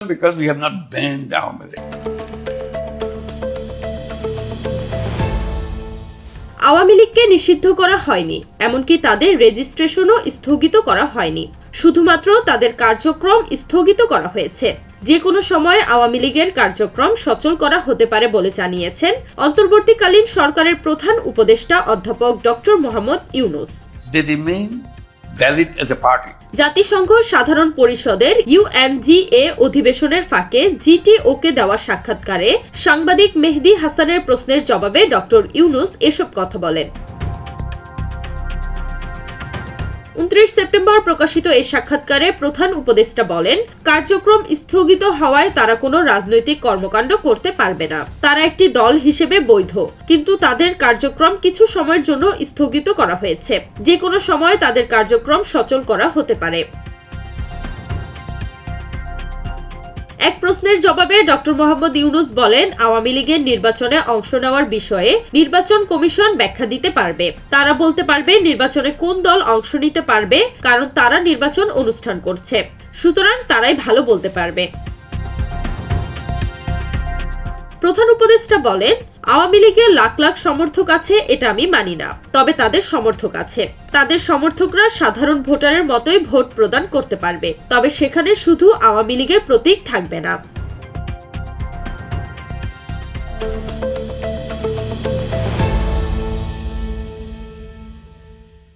because we have not been down with it. Awami লীগকে নিষিদ্ধ করা হয়নি এমনকি তাদের রেজিস্ট্রেশনও স্থগিত করা হয়নি। শুধুমাত্র তাদের কার্যক্রম স্থগিত করা হয়েছে। যে কোনো সময় আওয়ামী লীগের কার্যক্রম সচল করা হতে পারে বলে জানিয়েছেন অন্তর্বর্তীকালীন সরকারের প্রধান উপদেষ্টা অধ্যাপক doctor Mohammad Yunus. Valid as a party. জাতিসংঘ সাধারণ পরিষদের ইউএনজিএ অধিবেশনের ফাঁকে জিটি ওকে দেওয়া সাক্ষাৎকারে সাংবাদিক মেহদি হাসানের প্রশ্নের জবাবে ডক্টর ইউনুস এসব কথা বলেন উনত্রিশ সেপ্টেম্বর প্রকাশিত এই সাক্ষাৎকারে প্রধান উপদেষ্টা বলেন, কার্যক্রম স্থগিত হওয়ায় তারা কোনো রাজনৈতিক কর্মকাণ্ড করতে পারবে না। তারা একটি দল হিসেবে বৈধ, কিন্তু তাদের কার্যক্রম কিছু সময়ের জন্য স্থগিত করা হয়েছে। যে কোনো সময় তাদের কার্যক্রম সচল করা হতে পারে। এক প্রশ্নের জবাবে ডক্টর মোহাম্মদ ইউনুস বলেন, আওয়ামী লীগের নির্বাচনে অংশ নেওয়ার বিষয়ে নির্বাচন কমিশন ব্যাখ্যা দিতে পারবে। তারা বলতে পারবে নির্বাচনে কোন দল অংশ নিতে পারবে, কারণ তারা নির্বাচন অনুষ্ঠান করছে। সুতরাং তারাই ভালো বলতে পারবে। প্রধান উপদেষ্টা বলেন, আওয়ামী লীগের লাখ লাখ সমর্থক আছে, এটা আমি মানি না। তবে তাদের সমর্থক আছে। তাদের সমর্থকরা সাধারণ ভোটারের মতোই ভোট প্রদান করতে পারবে। তবে সেখানে শুধু আওয়ামী লীগের প্রতীক থাকবে না।